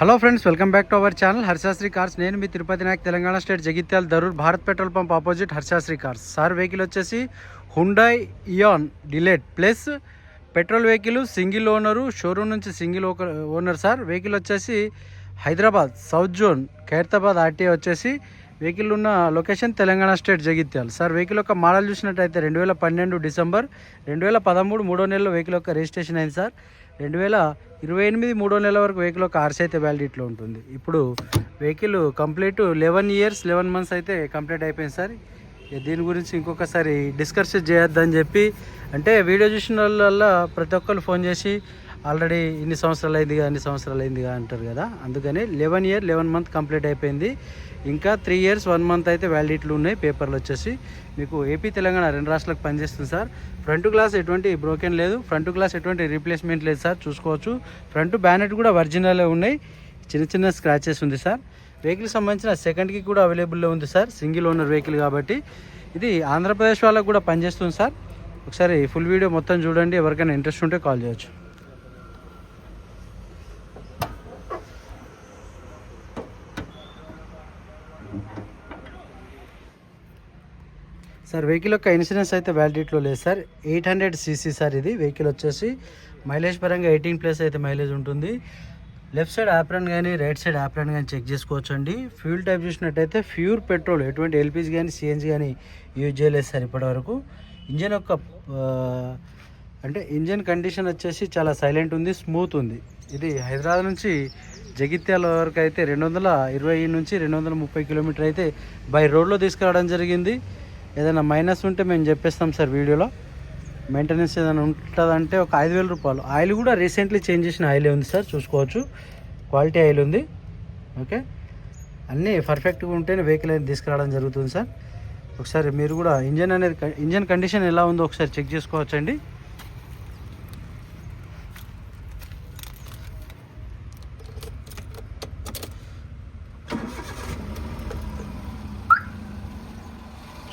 Hello friends welcome back to our channel Harshasri cars నేను మీ Tirupati Nayak Telangana state Jagtial Darur Bharat petrol pump opposite Harshasri cars sir vehicle వచ్చేసి Hyundai Eon D Lite plus petrol vehicle single owner showroom నుంచి single owner sir. Vehicle వచ్చేసి Hyderabad south zone Khairatabad RTA వచ్చేసి vehicle ఉన్న location Telangana state Jagtial. Sir vehicle యొక్క model చూసినట్టయితే రెండు వేల పన్నెండు డిసెంబర్ రెండు వేల పదమూడు మూడో నెలలో వెహికల్ యొక్క రిజిస్ట్రేషన్ అయింది సార్. రెండు వేల ఇరవై ఎనిమిది మూడో నెల వరకు వెహికల్ ఒక ఆర్సీ అయితే వ్యాలిడిటీలో ఉంటుంది. ఇప్పుడు vehicle complete eleven years eleven months అయితే కంప్లీట్ అయిపోయింది సార్. దీని గురించి ఇంకొకసారి డిస్కస్ చేయొద్దని చెప్పి అంటే వీడియో చూసిన వాళ్ళ ప్రతి ఒక్కరు ఫోన్ చేసి ఆల్రెడీ ఇన్ని సంవత్సరాలు అయిందిగా అన్ని సంవత్సరాలు అయిందిగా అంటారు కదా. అందుకని eleven year eleven month complete అయిపోయింది. ఇంకా త్రీ ఇయర్స్ వన్ మంత్ అయితే వ్యాలిడిటీలు ఉన్నాయి పేపర్లు వచ్చేసి. మీకు ఏపీ తెలంగాణ రెండు రాష్ట్రాలకు పనిచేస్తుంది సార్. ఫ్రంట్ గ్లాస్ ఎటువంటి బ్రోకెన్ లేదు. ఫ్రంట్ గ్లాస్ ఎటువంటి రీప్లేస్మెంట్ లేదు సార్. చూసుకోవచ్చు. ఫ్రంట్ బ్యానెట్ కూడా ఒరిజినల్ ఉన్నాయి. చిన్న చిన్న స్క్రాచెస్ ఉంది సార్. వెహికల్ సంబంధించిన సెకండ్కి కూడా అవైలబుల్లో ఉంది సార్. సింగిల్ ఓనర్ వెహికల్ కాబట్టి. ఇది ఆంధ్రప్రదేశ్ వాళ్ళకు కూడా పనిచేస్తుంది సార్. ఒకసారి ఫుల్ వీడియో మొత్తం చూడండి. ఎవరికైనా ఇంట్రెస్ట్ ఉంటే కాల్ చేయొచ్చు. సార్ వెహికల్ యొక్క ఇన్సూరెన్స్ అయితే వ్యాలిడిటీలో లేదు sir. Eight hundred CC sir ఇది వెహికల్ వచ్చేసి. మైలేజ్ పరంగా ఎయిటీన్ ప్లస్ అయితే మైలేజ్ ఉంటుంది. లెఫ్ట్ సైడ్ ఆప్రాన్ కానీ రైట్ సైడ్ ఆప్రాన్ కానీ చెక్ చేసుకోవచ్చు అండి ఫ్యూల్ టైప్ చూసినట్టయితే ప్యూర్ పెట్రోల్ ఎటువంటి ఎల్పిజి కానీ సిఎన్జి కానీ యూజ్ చేయలేదు సార్ ఇప్పటివరకు. ఇంజన్ యొక్క అంటే ఇంజన్ కండిషన్ వచ్చేసి చాలా సైలెంట్ ఉంది స్మూత్ ఉంది. ఇది హైదరాబాద్ నుంచి జగిత్యాల వరకు అయితే రెండు వందల ఇరవై నుంచి రెండు వందల ముప్పై కిలోమీటర్ అయితే బై రోడ్లో తీసుకురావడం జరిగింది. ఏదైనా మైనస్ ఉంటే మేము చెప్పేస్తాం సార్ వీడియోలో. మెయింటెనెన్స్ ఏదైనా ఉంటుందంటే ఒక ఐదు వేల రూపాయలు. ఆయిల్ కూడా రీసెంట్లీ చేంజ్ చేసిన ఆయిలే ఉంది సార్ చూసుకోవచ్చు. క్వాలిటీ ఆయిల్ ఉంది. ఓకే? అన్నీ పర్ఫెక్ట్గా ఉంటేనే వెహికల్ అనేది తీసుకురావడం జరుగుతుంది సార్. ఒకసారి మీరు కూడా ఇంజన్ అనేది ఇంజన్ కండిషన్ ఎలా ఉందో ఒకసారి చెక్ చేసుకోవచ్చండి.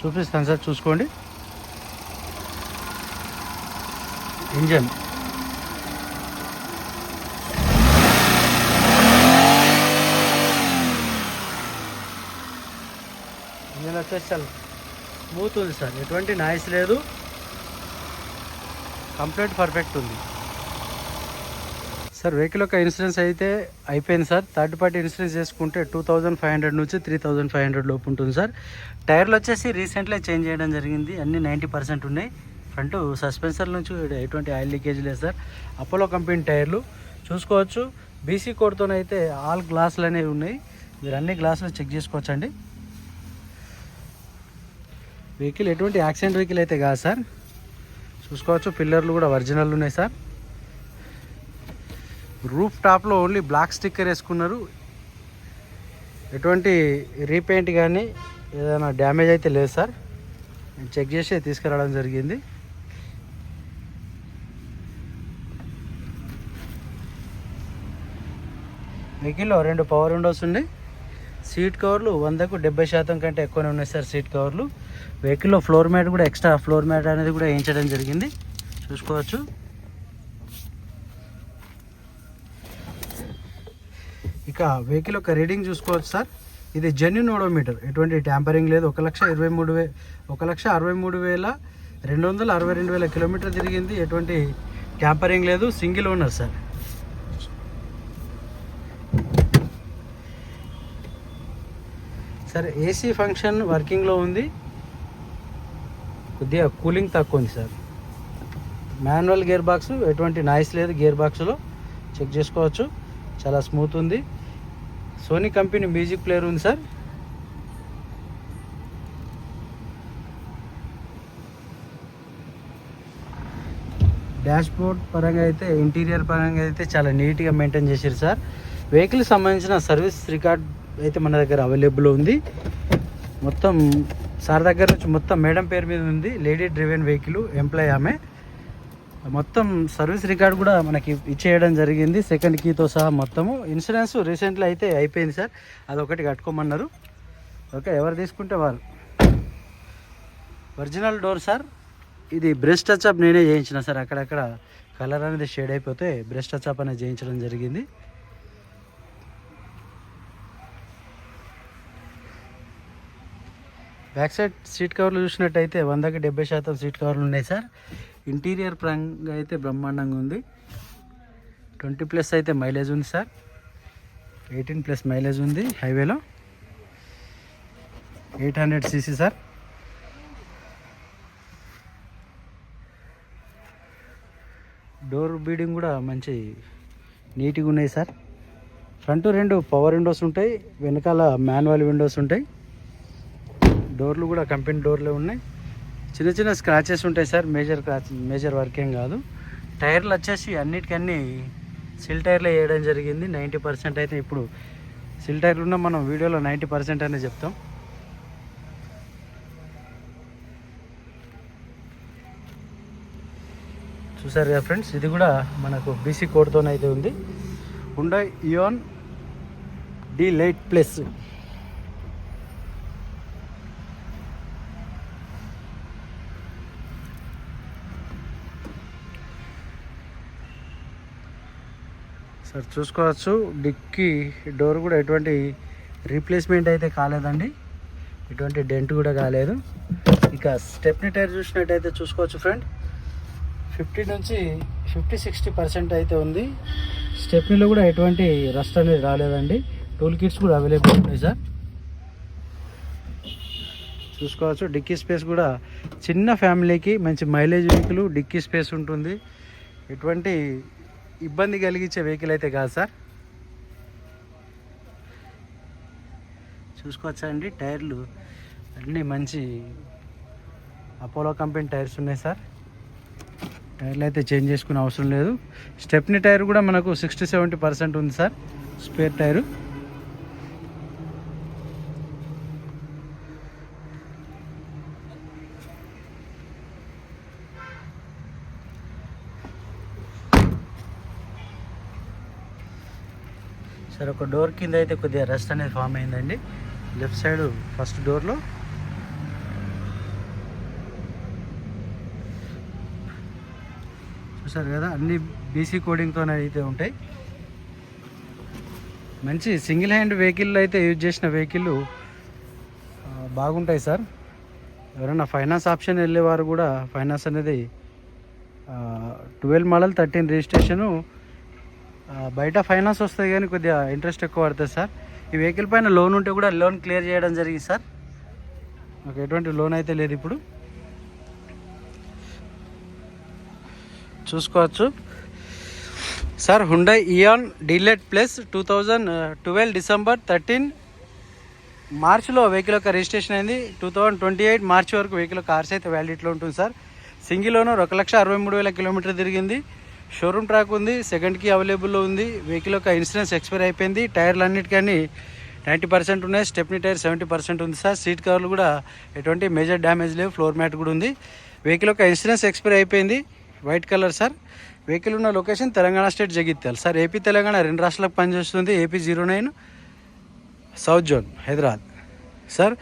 చూపిస్తాను సార్ చూసుకోండి. ఇంజన్. ఇంజన్ వచ్చేసి చాలా స్మూత్ ఉంది సార్. ఎటువంటి నాయిస్ లేదు. కంప్లీట్ పర్ఫెక్ట్ ఉంది. సార్ వెహికల్ యొక్క ఇన్సూరెన్స్ అయితే అయిపోయింది సార్. థర్డ్ పార్టీ ఇన్సూరెన్స్ చేసుకుంటే టూ థౌజండ్ ఫైవ్ హండ్రెడ్ నుంచి త్రీ థౌజండ్ ఫైవ్ హండ్రెడ్ లోపు ఉంటుంది సార్. టైర్లు వచ్చేసి రీసెంట్లీ చేంజ్ చేయడం జరిగింది. అన్ని నైంటీ పర్సెంట్ ఉన్నాయి. ఫ్రంట్ సస్పెన్సర్ నుంచి ఎటువంటి ఆయిల్ లీకేజ్ లేదు సార్. అపోలో కంపెనీ టైర్లు చూసుకోవచ్చు. బీసీ కోడ్తోనైతే ఆల్ గ్లాసులు అనేవి ఉన్నాయి. మీరు అన్ని గ్లాసులు చెక్ చేసుకోవచ్చు అండి వెహికల్ ఎటువంటి యాక్సిడెంట్ వెహికల్ అయితే కాదు సార్. చూసుకోవచ్చు. పిల్లర్లు కూడా ఒరిజినల్ ఉన్నాయి సార్. రూఫ్ టాప్లో ఓన్లీ బ్లాక్ స్టిక్కర్ వేసుకున్నారు. ఎటువంటి రీపెయింట్ కానీ ఏదైనా డ్యామేజ్ అయితే లేదు సార్. నేను చెక్ చేసి తీసుకురావడం జరిగింది. వెహికల్లో రెండు పవర్ విండోస్ ఉన్నాయి సీట్ కవర్లు వందకు డెబ్బై శాతం కంటే ఎక్కువనే ఉన్నాయి సార్ సీట్ కవర్లు. వెహికల్లో ఫ్లోర్ మ్యాట్ కూడా ఎక్స్ట్రా ఫ్లోర్ మ్యాట్ అనేది కూడా వేయించడం జరిగింది. చూసుకోవచ్చు. ఇక వెహికల్ యొక్క రీడింగ్ చూసుకోవచ్చు సార్. ఇది జెన్యున్ ఓడోమీటర్ ఎటువంటి ట్యాంపరింగ్ లేదు. ఒక లక్ష ఇరవై మూడు వే ఒక లక్ష అరవై మూడు వేల రెండు వందల అరవై రెండు వేల కిలోమీటర్ తిరిగింది. ఎటువంటి ట్యాంపరింగ్ లేదు. Single owner sir sir AC function వర్కింగ్లో ఉంది. కొద్దిగా కూలింగ్ తక్కువ ఉంది సార్ మాన్యువల్ గేర్ బాక్స్ ఎటువంటి నాయిస్ లేదు. గేర్ బాక్స్లో చెక్ చేసుకోవచ్చు. చాలా స్మూత్ ఉంది. సోనీ కంపెనీ మ్యూజిక్ ప్లేయర్ ఉంది సార్. డాష్ బోర్డ్ పరంగా అయితే ఇంటీరియర్ పరంగా అయితే చాలా నీట్గా మెయింటైన్ చేశారు సార్. వెహికల్ సంబంధించిన సర్వీస్ రికార్డ్ అయితే మన దగ్గర అవైలబుల్ ఉంది. మొత్తం సార్ దగ్గర నుంచి మొత్తం మేడం పేరు మీద ఉంది. లేడీ డ్రివెన్ వెహికల్ ఎంప్లాయ్ ఆమె. మొత్తం సర్వీస్ రికార్డ్ కూడా మనకి ఇచ్చేయడం జరిగింది. సెకండ్ కీతో సహా మొత్తము. ఇన్సూరెన్స్ రీసెంట్లీ అయితే అయిపోయింది సార్. అదొకటి కట్టుకోమన్నారు. ఓకే ఎవరు తీసుకుంటే వారు ఒరిజినల్ డోర్ సార్ ఇది బ్రెస్ట్ టచ్అప్ నేనే చేయించిన సార్. అక్కడక్కడ కలర్ అనేది షేడ్ అయిపోతే బ్రెస్ట్ టచ్అప్ అనేది చేయించడం జరిగింది. బ్యాక్ సైడ్ సీట్ కవర్లు చూసినట్టయితే వందకి డెబ్బై శాతం సీట్ కవర్లు ఉన్నాయి సార్. ఇంటీరియర్ పరంగా అయితే బ్రహ్మాండంగా ఉంది. ట్వంటీ ప్లస్ అయితే మైలేజ్ ఉంది సార్. ఎయిటీన్ ప్లస్ మైలేజ్ ఉంది హైవేలో. Eight hundred CC sir. Door beading కూడా మంచి నీట్గా ఉన్నాయి సార్. ఫ్రంట్ రెండు పవర్ విండోస్ ఉంటాయి. వెనకాల మాన్యువల్ విండోస్ ఉంటాయి. డోర్లు కూడా కంపెనీ డోర్లే ఉన్నాయి. చిన్న చిన్న స్క్రాచెస్ ఉంటాయి sir. Major scratch major work ఏం కాదు. టైర్లు వచ్చేసి అన్నిటికన్నీ సిల్ టైర్లు వేయడం జరిగింది. నైంటీ పర్సెంట్ అయితే ఇప్పుడు సిల్ టైర్లు ఉన్న మనం వీడియోలో నైంటీ పర్సెంట్ అనే చెప్తాం. చూసారు కదా ఫ్రెండ్స్ ఇది కూడా మనకు బీసీ కోడ్తోనైతే ఉంది. Hyundai Eon D Lite plus sir చూసుకోవచ్చు. డిక్కీ డోర్ కూడా ఎటువంటి రీప్లేస్మెంట్ అయితే కాలేదండి. ఎటువంటి డెంట్ కూడా కాలేదు. ఇక స్టెప్ని టైర్ చూసినట్టయితే చూసుకోవచ్చు ఫ్రెండ్. ఫిఫ్టీ నుంచి ఫిఫ్టీ సిక్స్టీ పర్సెంట్ అయితే ఉంది. స్టెప్నీలో కూడా ఎటువంటి రస్ట్ అనేది రాలేదండి. టూల్ కిట్స్ కూడా అవైలబుల్ ఉన్నాయి సార్. చూసుకోవచ్చు. డిక్కీ స్పేస్ కూడా చిన్న ఫ్యామిలీకి మంచి మైలేజ్ వెహికల్ డిక్కీ స్పేస్ ఉంటుంది. ఎటువంటి ఇబ్బంది కలిగించే వెహికల్ అయితే కాదు సార్. చూసుకోవచ్చా అండి టైర్లు అన్నీ మంచి అపోలో కంపెనీ టైర్స్ ఉన్నాయి సార్. టైర్లు అయితే చేంజ్ చేసుకునే అవసరం లేదు. స్టెప్నీ టైర్ కూడా మనకు సిక్స్టీ సెవెంటీ పర్సెంట్ ఉంది సార్ స్పేర్ టైరు. సరే ఒక డోర్ కింద అయితే కొద్దిగా రెస్ట్ అనేది ఫామ్ అయిందండి. లెఫ్ట్ సైడ్ ఫస్ట్ డోర్లో చూసారు కదా అన్ని బీసీ కోడింగ్తో అయితే ఉంటాయి. మంచి సింగిల్ హ్యాండ్ వెహికల్ అయితే యూజ్ చేసిన వెహికల్ బాగుంటాయి సార్. ఎవరైనా ఫైనాన్స్ ఆప్షన్ వెళ్ళేవారు కూడా ఫైనాన్స్ అనేది ట్వెల్వ్ మోడల్ థర్టీన్ రిజిస్ట్రేషను బయట ఫైనాన్స్ వస్తుంది కానీ కొద్దిగా ఇంట్రెస్ట్ ఎక్కువ పడుతుంది సార్. ఈ వెహికల్ పైన లోన్ ఉంటే కూడా లోన్ క్లియర్ చేయడం జరిగింది సార్. నాకు ఎటువంటి లోన్ అయితే లేదు ఇప్పుడు. చూసుకోవచ్చు. Sir Hyundai Eon D Lite plus two thousand twelve December thirteen మార్చ్లో వెహికల్ యొక్క రిజిస్ట్రేషన్ అయింది. Two thousand twenty eight March వరకు వెహికల్ కార్స్ అయితే వ్యాలిడిటీలో ఉంటుంది సార్. సింగిల్ ఓనర్ ఒక లక్ష అరవై మూడు వేల కిలోమీటర్ తిరిగింది. షోరూమ్ ట్రాక్ ఉంది సెకండ్కి అవైలబుల్లో ఉంది. వెహికల్ యొక్క ఇన్సూరెన్స్ ఎక్స్పైర్ అయిపోయింది. టైర్లు అన్నిటికీ నైంటీ పర్సెంట్ ఉన్నాయి. స్టెప్నీ టైర్ సెవెంటీ పర్సెంట్ ఉంది సార్. సీట్ కవర్లు కూడా ఎటువంటి మేజర్ డ్యామేజ్ లేవు. ఫ్లోర్ మ్యాట్ కూడా ఉంది. వెహికల్ యొక్క ఇన్సూరెన్స్ ఎక్స్పైర్ అయిపోయింది. White colour sir. వెహికల్ ఉన్న location Telangana state Jagtial sir. AP Telangana రెండు రాష్ట్రాలకు పనిచేస్తుంది. AP zero nine south zone Hyderabad. Sir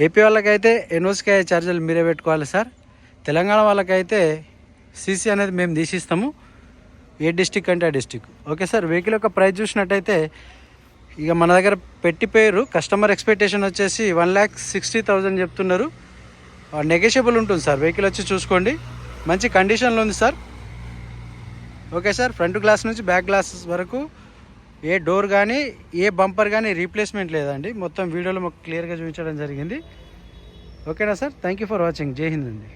AP వాళ్ళకైతే ఎన్ఓస్కే ఛార్జీలు మీరే పెట్టుకోవాలి సార్. తెలంగాణ వాళ్ళకైతే సీసీ అనేది మేము తీసిస్తాము. ఏ డిస్టిక్ అంటే ఆ డిస్టిక్. ఓకే సార్ వెహికల్ యొక్క ప్రైస్ చూసినట్టయితే ఇక మన దగ్గర పెట్టి పేరు కస్టమర్ ఎక్స్పెక్టేషన్ వచ్చేసి వన్ ల్యాక్ సిక్స్టీ థౌజండ్ చెప్తున్నారు. నెగోషియబుల్ ఉంటుంది సార్ వెహికల్ వచ్చి చూసుకోండి. మంచి కండిషన్లో ఉంది sir. Okay sir front glass నుంచి బ్యాక్ గ్లాస్ వరకు ఏ డోర్ కానీ ఏ బంపర్ కానీ రీప్లేస్మెంట్ లేదండి. మొత్తం వీడియోలో మాకు క్లియర్గా చూపించడం జరిగింది. ఓకేనా sir thank you for watching. Jai Hind అండి.